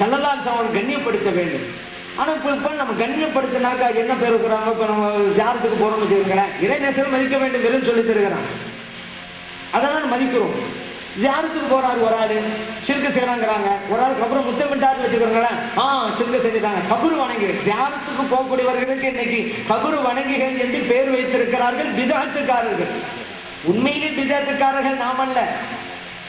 செல்லதான் அவன் கண்ணியப்படுத்த வேண்டும். ஆனா இப்ப நம்ம கண்ணியப்படுத்தினாக்கா என்ன பேர் இருக்கிறாங்க இப்போ நம்ம யாரத்துக்கு போறோம்னு வச்சுருக்கிறேன். இறைநேசம் மதிக்க வேண்டும் என்று சொல்லி தருகிறான். அதெல்லாம் மதிக்கிறோம். யாருக்கு போறாரு ஒரு ஆளு. சிறுக்கு செய்யறாங்கிறாங்க ஒரு ஆளுக்கு அப்புறம் முத்தமிட்டாரு வச்சுக்கிறோங்களேன் ஆ சிறுக்கு செஞ்சுட்டாங்க கபுரு வணங்கி தியானத்துக்கு போகக்கூடியவர்களுக்கு இன்னைக்கு கபுரு வணங்கிகள் என்று பேர் வைத்திருக்கிறார்கள் விதத்துக்காரர்கள் உண்மையிலே விதத்துக்காரர்கள் நாம் அல்ல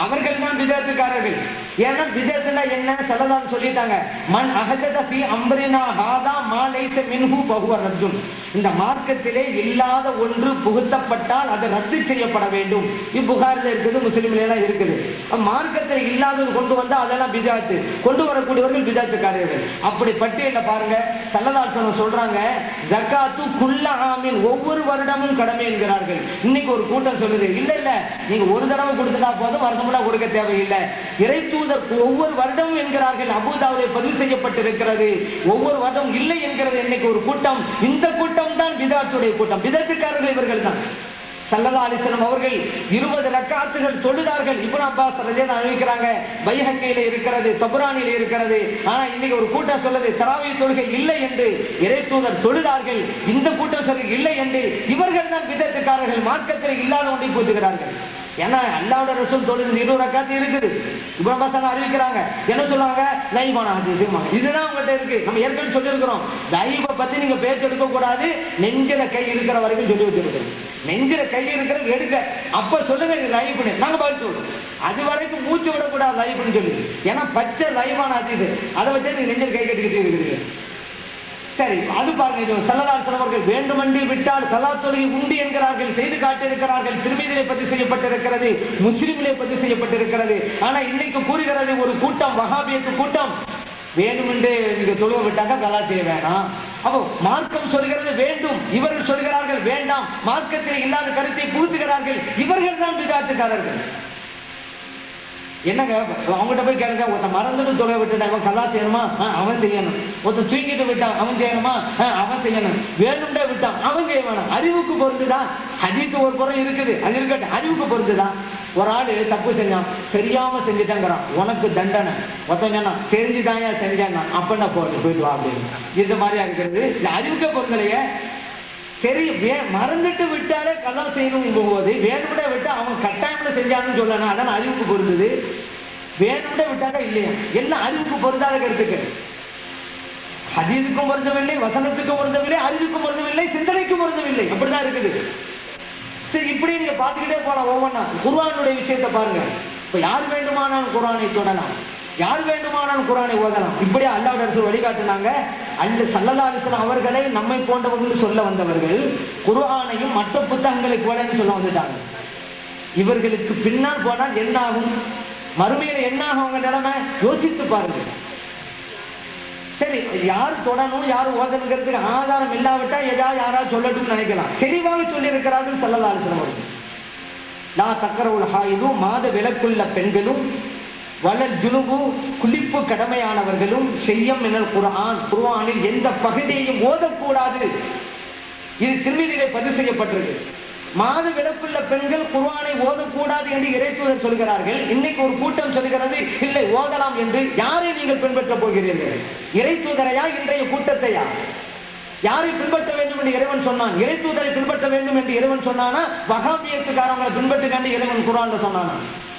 அவர்கள் தான் விதத்துக்காரர்கள் ஏன்னா பிதத்துனா என்ன? சலதான் சொல்லிட்டாங்க. மண் அகதத பி அம்பரினா ஹாதா மா லைஸ மின்ஹு பகுவ ரத்துன் இந்த மார்க்கத்திலே இல்லாத ஒன்று புகுத்தப்பட்டால் அது ரத்து செய்யப்பட வேண்டும். இப்புகாரில் இருக்குது முஸ்லிம்ல எல்லாம் இருக்குது மார்க்கத்தில் இல்லாதது கொண்டு வந்தா அதெல்லாம் பிதாத்து. கொண்டு வரக்கூடியவர்கள் பிதாத்துக்காரர்கள். அப்படி பட்டியல பாருங்க. சல்லதாசனம் சொல்றாங்க ஜக்காத்து குல்ல ஆமீன். ஒவ்வொரு வருடமும் கடமை என்கிறார்கள். இன்னைக்கு ஒரு கூட்டம் சொல்லுது இல்ல இல்ல நீங்க ஒரு தடவை கொடுத்துட்டா போதும் வருஷமெல்லாம் கொடுக்க தேவையில்லை. இறை தூதர் ஒவ்வொரு வருடமும் என்கிறார்கள் அபுதாவிலே பதிவு செய்யப்பட்டிருக்கிறது. ஒவ்வொரு வருடம் இல்லை என்கிறது இன்னைக்கு ஒரு கூட்டம்? இந்த கூட்டம் தான் விதாத்துடைய கூட்டம். விதத்துக்காரர்கள் இவர்கள் தான். சல்லதா அலிசனம் அவர்கள் இருபது ரக்காத்துகள் தொழுதார்கள். இப்னு அப்பாஸ் ரஜேதா அறிவிக்கிறாங்க பைஹக்கையில இருக்கிறது தபுரானில இருக்கிறது. ஆனா இன்னைக்கு ஒரு கூட்டம் சொல்லுது தராவிய தொழுகை இல்லை என்று இறை தூதர் தொழுதார்கள். இந்த கூட்டம் சொல்லு இல்லை என்று இவர்கள் தான் விதத்துக்காரர்கள் மார்க்கத்தில் இல்லாத ஒன்றை பூத்துகிறார்கள் ஏன்னா அல்லாவோட ரசூல் தொழில் இருபது ரக்காத்து இருக்குது. இப்னு அறிவிக்கிறாங்க. என்ன சொல்லுவாங்க? லைவான இதுதான் உங்கள்கிட்ட இருக்கு. நம்ம ஏற்கனவே சொல்லியிருக்கிறோம். லைவை பத்தி நீங்க பேச்சு எடுக்க கூடாது நெஞ்சில கை இருக்கிற வரைக்கும் சொல்லி வச்சிருக்கிறோம் நெஞ்சில கை இருக்கிறது எடுக்க அப்ப சொல்லுங்க இது லைஃப்னு நாங்க பதில் சொல்றோம். அது வரைக்கும் மூச்சு விடக்கூடாது லைஃப்னு சொல்லி. ஏன்னா பச்சை லைவான அது அதை வச்சு நீங்க நெஞ்சில் கை கட்டிக்கிட்டு இருக்குது சரி அது பாருங்க இது சல்லலால் அவர்கள் வேண்டுமென்று விட்டால் சலா தொழுகை உண்டு என்கிறார்கள் செய்து காட்டியிருக்கிறார்கள் திருமீதிலே பதிவு செய்யப்பட்டிருக்கிறது முஸ்லிமிலே பதிவு செய்யப்பட்டிருக்கிறது. ஆனா இன்னைக்கு கூறுகிறது ஒரு கூட்டம் வகாபியத்து கூட்டம். வேணுமென்று நீங்க தொழுவ விட்டாக்க கலா செய்ய வேணாம். அப்போ மார்க்கம் சொல்கிறது வேண்டும் இவர்கள் சொல்கிறார்கள் வேண்டாம். மார்க்கத்தில் இல்லாத கருத்தை புகுத்துகிறார்கள் இவர்கள் தான் பிதாத்துக்காரர்கள். என்னங்க? அவங்ககிட்ட போய் கேளுங்க. ஒருத்தன் மறந்துட்டு தொலை விட்டுட்டான் அவன் கலா செய்யணுமா? ஆ, அவன் செய்யணும். ஒருத்தன் தூங்கிட்டு விட்டான் அவன் செய்யணுமா? ஆ, அவன் செய்யணும். வேணும்டே விட்டான் அவன் செய்ய வேணும். அறிவுக்கு பொருந்துதான் ஹதீஸ் ஒரு புறம் இருக்குது. அது இருக்கட்டும். அறிவுக்கு பொருந்துதான் ஒரு ஆள் தப்பு செஞ்சான். தெரியாம செஞ்சுட்டாங்கிறான். உனக்கு தண்டனை. ஒருத்தன் சொன்னான் தெரிஞ்சுதான் செஞ்சான்னா அப்ப போட்டு போயிட்டு வா அப்படின்னு. இந்த மாதிரியா இருக்கிறது? இது அறிவுக்கே பொருந்தலையே. தெரியும் வே- மறந்துட்டு விட்டாலே கல்லம் செய்யணும் போது வேணும்ட விட்டு அவன் கட்டாயம்ல செஞ்சான்னு சொல்லணும். அதான் அறிவுக்கு பொருந்தது. வேணும்ட விட்டாலே இல்லையா. எல்லாம் அறிவுக்கு பொருந்தாத கருத்துக்கள்? ஹதீதுக்கும் பொருந்தவில்லை வசனத்துக்கும் பொருந்தவில்லை அறிவுக்கும் பொருந்தவில்லை சிந்தனைக்கும் பொருந்தவில்லை. அப்படிதான் இருக்குது. சரி இப்படி நீங்க பார்த்துக்கிட்டே போலாம் ஒவ்வொன்றா குர்வானுடைய விஷயத்தை பாருங்க. இப்ப யார் வேண்டுமானாலும் குர்வானை தொடலாம். யார் வேண்டுமானாலும் குரானை ஓதலாம். இப்படியே அல்லாஹ் அரசு வழிகாட்டினாங்க. அல்ல சல்லல்லா அலிஸ்லாம் அவர்களே நம்மை போன்றவர்கள் சொல்ல வந்தவர்கள் குர்ஆனையும் மற்ற புத்தகங்களை போலன்னு சொல்ல வந்துட்டாங்க. இவர்களுக்கு பின்னால் போனால் என்ன ஆகும் மறுமையில என்ன ஆகும் அவங்க நிலைமை? யோசித்து பாருங்க சரி யார் தொடணும் யார் ஓதணுங்கிறதுக்கு ஆதாரம் இல்லாவிட்டா ஏதாவது யாராவது சொல்லட்டும்னு நினைக்கலாம். தெளிவாக சொல்லி இருக்கிறார்கள் சல்லல்லா அலிஸ்லாம் அவர்கள். நான் தக்கரவுல் ஹாயிதும் மாத விலக்குள்ள பெண்களும் வளர் ஜுனுபு குளிப்பு கடமையானவர்களும் செய்யம் என குரான் குர்ஆனில் எந்த பகுதியையும் ஓதக்கூடாது. இது திருமீதியிலே பதிவு செய்யப்பட்டிருக்கு. மாத விலக்குள்ள பெண்கள் குர்வானை ஓதக்கூடாது என்று இறைத்தூதர் சொல்கிறார்கள். இன்னைக்கு ஒரு கூட்டம் சொல்கிறது இல்லை ஓதலாம் என்று யாரை நீங்கள் பின்பற்றப் போகிறீர்கள்? இறைத்தூதரையா இன்றைய கூட்டத்தையா? யாரை பின்பற்ற வேண்டும் என்று இறைவன் சொன்னான். இறைத்தூதரை பின்பற்ற வேண்டும் என்று இறைவன் சொன்னானா? வகாபியத்துக்காரங்களை பின்பற்றுங்க இறைவன் குரான் சொன்னானா?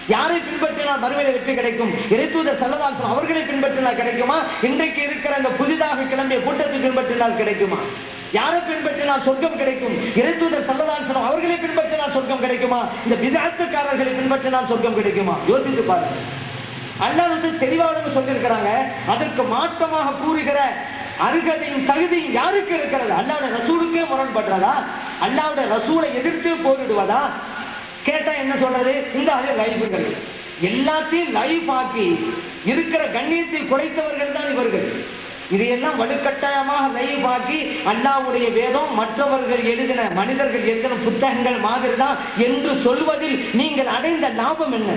யாரை பின்பற்றினால் மறுமையில் வெற்றி கிடைக்கும்? இறைத்தூதர் செல்லதால் அவர்களை பின்பற்றினால் கிடைக்குமா? இன்றைக்கு இருக்கிற அந்த புதிதாக கிளம்பிய கூட்டத்தை பின்பற்றினால் கிடைக்குமா? யாரை பின்பற்றினால் சொர்க்கம் கிடைக்கும்? இறைத்தூதர் செல்லதால் அவர்களை பின்பற்றினால் சொர்க்கம் கிடைக்குமா? இந்த விதாத்துக்காரர்களை பின்பற்றினால் சொர்க்கம் கிடைக்குமா? யோசித்து பாருங்க. அல்லாஹ் வந்து தெளிவாக சொல்லியிருக்கிறாங்க. அதற்கு மாற்றமாக கூறுகிற அருகதையும் தகுதியும் யாருக்கு இருக்கிறது? அல்லாவுடைய ரசூலுக்கே முரண்படுறதா? அல்லாவுடைய ரசூலை எதிர்த்து போரிடுவதா? கேட்டா என்ன சொல்றது? இந்த அது லைஃபுகள் எல்லாத்தையும் லைஃப் ஆக்கி இருக்கிற கண்ணியத்தை குறைத்தவர்கள் தான் இவர்கள். இதையெல்லாம் வலுக்கட்டாயமாக லைவ் ஆக்கி அல்லாவுடைய வேதம் மற்றவர்கள் எழுதின மனிதர்கள் எழுதின புத்தகங்கள் மாதிரி தான் என்று சொல்வதில் நீங்கள் அடைந்த லாபம் என்ன?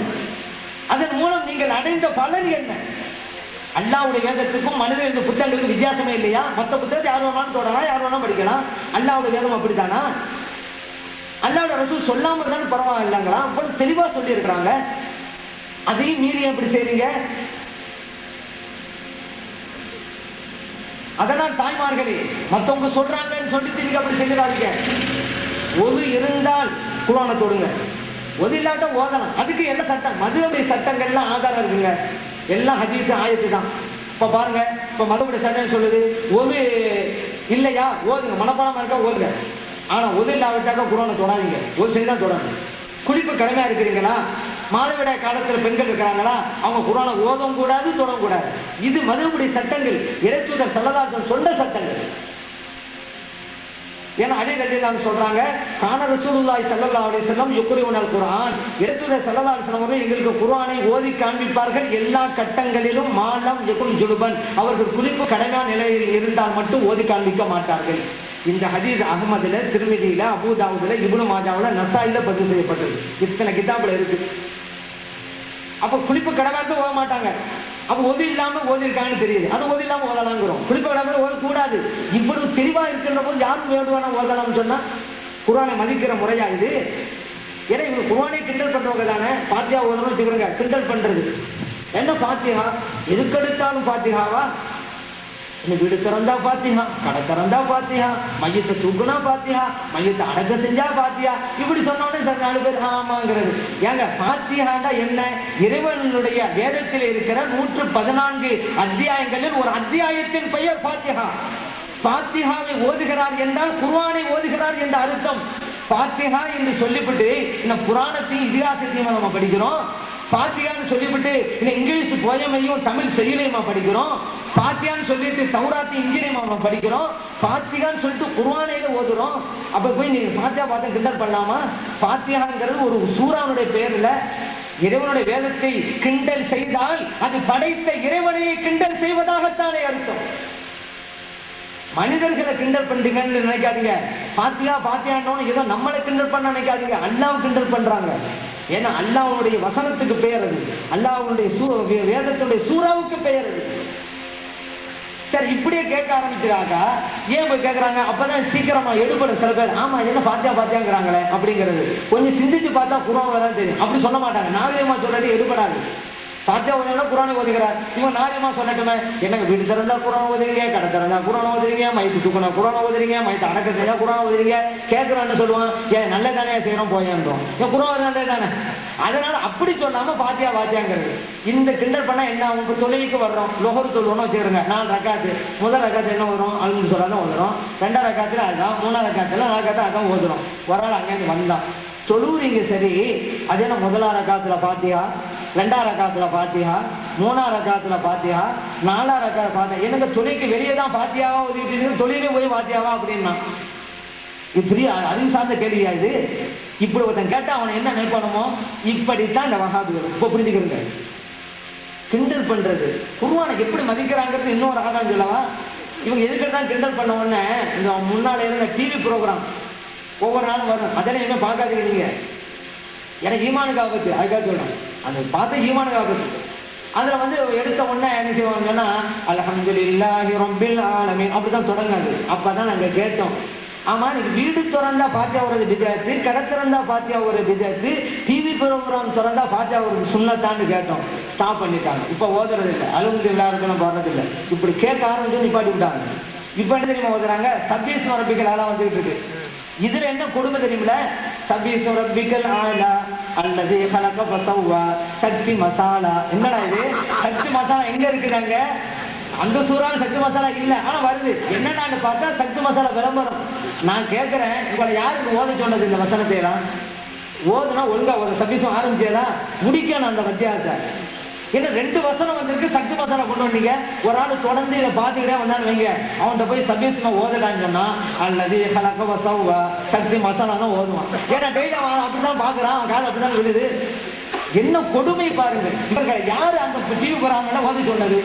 அதன் மூலம் நீங்கள் அடைந்த பலன் என்ன? அல்லாவுடைய வேதத்துக்கும் மனிதர் எழுத புத்தகங்களுக்கும் வித்தியாசமே இல்லையா? மற்ற புத்தகத்தை யார் வேணாலும் தொடரலாம் யார் வேணாலும் படிக்கலாம். அல்லாவுடைய வேதம் அப்படித்தானா? அல்லாவோட ரசூல் சொல்லாம இருந்தாலும் பரவாயில்லைங்களா அப்போ தெளிவா சொல்லி இருக்கிறாங்க அதையும் மீறி எப்படி செய்றீங்க? அதனால் தாய்மார்களே மத்தவங்க சொல்றாங்கன்னு சொல்லிட்டு நீங்க அப்படி செய்யறாதீங்க ஒது இருந்தால் குரானை தொடுங்க. ஒது இல்லாட்ட ஓதலாம். அதுக்கு என்ன சட்டம்? மதுவுடைய சட்டங்கள்லாம் ஆதாரம் இருக்குங்க. எல்லாம் ஹஜீஸ் ஆயத்து தான். இப்ப பாருங்க இப்ப மதுவுடைய சட்டம் சொல்லுது? ஒது இல்லையா? ஓதுங்க. மனப்பாடமா இருக்கா? ஓதுங்க. ஆனால் உதவி இல்லாவிட்டாக்க குரானை தொடாதீங்க. ஒரு சரி தான் தொடரணும் குளிப்பு கடமையாக இருக்கிறீங்களா மாதவிடாய் காலத்தில் பெண்கள் இருக்கிறாங்களா அவங்க குரானை ஓதவும் கூடாது தொடவும் கூடாது. இது மதுபடி சட்டங்கள். இறைத்துதர் சல்லதாசன் சொன்ன சட்டங்கள். ஏன்னா அலி ரஜிதான் சொல்றாங்க கான ரசூலுல்லாய் ஸல்லல்லாஹு அலைஹி வஸல்லம் யுக்ரிவுனல் குரான் எடுத்துத ஸல்லல்லாஹு அலைஹி அவர்கள் எங்களுக்கு குரானை ஓதி காண்பிப்பார்கள். எல்லா கட்டங்களிலும் மாலம் யகுல் ஜுலுபன் அவர்கள் குளிப்பு கடமையான நிலையில் இருந்தால் மட்டும் ஓதி காண்பிக்க மாட்டார்கள். இந்த ஹதீஸ் அகமதுல திருமதியில அபுதாவுதுல இப்னு மாஜாவுல நசாயில பதிவு செய்யப்பட்டது. இத்தனை கிதாபுல இருக்கு. அப்ப குளிப்பு கடமைக்கு ஓத மாட்டாங்க. அப்ப ஒது இல்லாம ஓதிருக்காங்கன்னு தெரியுது. அது ஒது இல்லாம ஓதலாங்கிறோம். குளிப்பு கடமை ஓத கூடாது இவ்வளவு தெளிவா இருக்கின்ற போது யாரும் வேண்டுவானா ஓதலாம்னு சொன்னா குரானை மதிக்கிற முறையா இது? ஏன்னா இவங்க குரானை கிண்டல் பண்றவங்க தானே. பாத்தியா ஓதணும்னு வச்சுக்கிறோங்க கிண்டல் பண்றது. என்ன பாத்தியா எதுக்கெடுத்தாலும் பாத்தியாவா இந்த வீடு திறந்தா பாத்தியா கடை திறந்தா பாத்தியா மையத்தை தூக்குனா பாத்தியா மையத்தை அடக்க செஞ்சா பாத்தியா இப்படி சொன்னோடனே சார் நாலு பேர் ஆமாங்கிறது ஏங்க பாத்தியாண்டா என்ன இறைவனுடைய வேதத்தில் இருக்கிற நூற்று பதினான்கு அத்தியாயங்களில் ஒரு அத்தியாயத்தின் பெயர் பாத்தியா பாத்தியாவை ஓதுகிறார் என்றால் குர்வானை ஓதுகிறார் என்ற அர்த்தம் பாத்தியா என்று சொல்லிவிட்டு இந்த புராணத்தையும் இதிகாசத்தையும் நம்ம படிக்கிறோம் பாத்தியான்னு சொல்லிவிட்டு இந்த இங்கிலீஷ் போயமையும் தமிழ் செயலையுமா படிக்கிறோம்? பாத்தியான்னு சொல்லிட்டு தௌராத்தி இன்ஜினியமா படிக்கிறோம்? பாத்தியான்னு சொல்லிட்டு குருவானையில ஓதுறோம்? அப்ப போய் நீங்க பாத்தியா பார்த்து கிண்டல் பண்ணாமா பாத்தியாங்கிறது ஒரு சூறானுடைய பேர்ல இறைவனுடைய வேதத்தை கிண்டல் செய்தால் அது படைத்த இறைவனையை கிண்டல் செய்வதாகத்தானே அர்த்தம். மனிதர்களை கிண்டல் பண்றீங்கன்னு நினைக்காதீங்க. பாத்தியா பாத்தியான்னு ஏதோ நம்மளை கிண்டல் பண்ண நினைக்காதீங்க. அண்ணாவும் கிண்டல் பண்றாங்க. ஏன்னா அல்லாவுடைய வசனத்துக்கு பெயர் அது. அல்லாவுடைய சூ- வே- வேதத்துடைய சூறாவுக்கு பெயர் அது. சரி இப்படியே கேட்க ஆரம்பிக்கிறாங்க. ஏன் போய் கேட்கறாங்க? அப்பதான் சீக்கிரமா எடுபடும் சில பேர். ஆமா என்ன பாத்தியா பாத்தியாங்கிறாங்களே அப்படிங்கிறது. கொஞ்சம் சிந்திச்சு பார்த்தா குரான் தெரியும். அப்படி சொல்ல மாட்டாங்க. நாகரிகமா சொல்றது எடுபடாது பாத்தியா ஓதுனா குரானை ஓதுகிறார்? இவன் நாகரிகமா சொல்லட்டுமே. என்னங்க வீடு திறந்தா குரான் ஓதுறீங்க கடை திறந்தா குரான் ஓதுறீங்க மைத்து தூக்குனா குரான் ஓதுறீங்க மைத்து அடக்க செஞ்சா குரான் ஓதுறீங்க கேட்கறான்னு சொல்லுவான். ஏன் நல்ல தானே செய்யறோம் போயேன்றோம். ஏன் குரான் நல்ல தானே அதனால அப்படி சொல்லாம பாத்தியா பாத்தியாங்கிறது இந்த கிண்டல் பண்ணா என்ன ஆகும்? தொழிலுக்கு வர்றோம். லொஹர் தொழுவோம்னு வச்சுக்கிறோங்க நாலு ரக்காத்து. முதல் ரக்காத்து என்ன வரும்? அல்னு சொல்லாதான் ஓதுறோம் ரெண்டாம் ரக்காத்துல அதுதான் மூணாம் ரக்காத்துல நாலு ரக்காத்து அதான் ஓதுறோம். ஒரு ஆள் அங்கேருந்து வந்தான். தொழுவுறீங்க சரி அது என்ன முதலாம் ரக்காத்துல பாத்தியா? ரெண்டாம் ரக்காத்துல பாத்தியா மூணாம் ரக்காத்துல பாத்தியா நாலாம் ரக்காத்துல பாத்தியா எனக்கு துணைக்கு வெளியே தான் பாத்தியாவா ஒதுக்கிட்டு தொழிலே போய் பாத்தியாவா அப்படின்னா. இப்படி அறிவு சார்ந்த கேள்வியா இது? இப்படி ஒருத்தன் கேட்டா அவனை என்ன நினைப்பணுமோ இப்படித்தான் இந்த வகாபிகள் இப்போ புரிஞ்சுக்கிறங்க? கிண்டல் பண்றது. குருவானை எப்படி மதிக்கிறாங்கிறது இன்னொரு ஆதாரம் சொல்லவா? இவங்க எதுக்கு தான் கிண்டல் பண்ண உடனே இந்த முன்னால இருந்த டிவி ப்ரோக்ராம் ஒவ்வொரு நாளும் வரும். அதெல்லாம் இனிமே பார்க்காதீங்க நீங்க. எனக்கு ஈமானுக்கு ஆபத்து. அதுக்காக சொல்றேன். அந்த பார்த்து ஈமானுக்கு ஆபத்து. அதுல வந்து எடுத்த உடனே என்ன செய்வாங்கன்னா அல்ஹம்துலில்லாஹி ரொம்பில் ஆலமீன். அப்படிதான் தொடங்காது அப்பதான் நாங்க கேட்டோம். ஆமா நீங்க வீடு திறந்தா பாத்தியா ஒரு விஜயத்து கடை திறந்தா பாத்தியா ஒரு விஜயத்து டிவி ப்ரோக்ராம் திறந்தா பாத்தியா ஒரு சுண்ணத்தான்னு கேட்டோம். ஸ்டாப் பண்ணிட்டாங்க. இப்ப ஓதுறது இல்லை. அலுவலகம் எல்லாருக்கும் போடுறது இல்லை. இப்படி கேட்க ஆரம்பிச்சு நிப்பாட்டி விட்டாங்க. இப்ப என்ன தெரியுமா ஓதுறாங்க? சபீஸ் மரபிகள் எல்லாம் வந்துகிட்டு இருக்கு. இதுல என்ன கொடுமை தெரியுமில சபீஸ் ரப்பிக்கல் ஆலா அல்லது ஹலக பசவ்வா சக்தி மசாலா. என்னடா இது? சக்தி மசாலா எங்க இருக்குதாங்க? அந்த சூறான சக்தி மசாலா இல்ல. ஆனா வருது. என்னன்னு பார்த்தா சக்தி மசாலா விளம்பரம். நான் கேட்கிறேன் உங்களை யாருக்கு ஓத சொன்னது இந்த வசனத்தை எல்லாம்? ஓதுனா ஒழுங்கா ஒரு சபீசம் ஆரம்பிச்சதா? முடிக்கணும் அந்த மத்தியாசத்தை ஏன்னா ரெண்டு வசனம் வந்திருக்கு சக்தி மசாலா கொண்டு வந்தீங்க. ஒரு ஆள் தொடர்ந்து இதை பார்த்துக்கிட்டே வந்தான்னு வைங்க. அவன்கிட்ட போய் சபீஸ்மா ஓதலான்னு அல்லது கலக்க வசவுவா சக்தி மசாலா தான் ஓதுவான். ஏன்னா டெய்லி அவன் அப்படிதான் பாக்குறான் அவன் காது அப்படிதான் விழுது. என்ன கொடுமை பாருங்க. இவர்கள் யாரு அந்த டிவி போறாங்கல்ல ஓதி சொன்னது?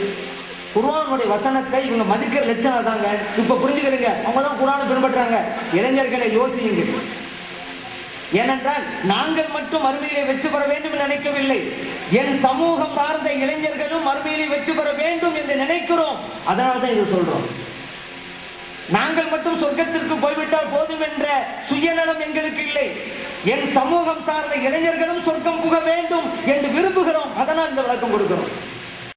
குருவானுடைய வசனத்தை இவங்க மதிக்கிற லட்சணம் தாங்க இப்ப புரிஞ்சுக்கிறீங்க. அவங்க தான் குர்ஆனை பின்பற்றாங்க இளைஞர்களை யோசிங்க ஏனென்றால் நாங்கள் மட்டும் மறுமையிலே வெற்றி பெற வேண்டும் என்று நினைக்கவில்லை. என் சமூகம் சார்ந்த இளைஞர்களும் மறுமையிலே வெற்றி பெற வேண்டும் என்று நினைக்கிறோம். அதனால தான் இது சொல்றோம். நாங்கள் மட்டும் சொர்க்கத்திற்கு போய்விட்டால் போதும் என்ற சுயநலம் எங்களுக்கு இல்லை. என் சமூகம் சார்ந்த இளைஞர்களும் சொர்க்கம் புக வேண்டும் என்று விரும்புகிறோம். அதனால் இந்த விளக்கம் கொடுக்கிறோம்.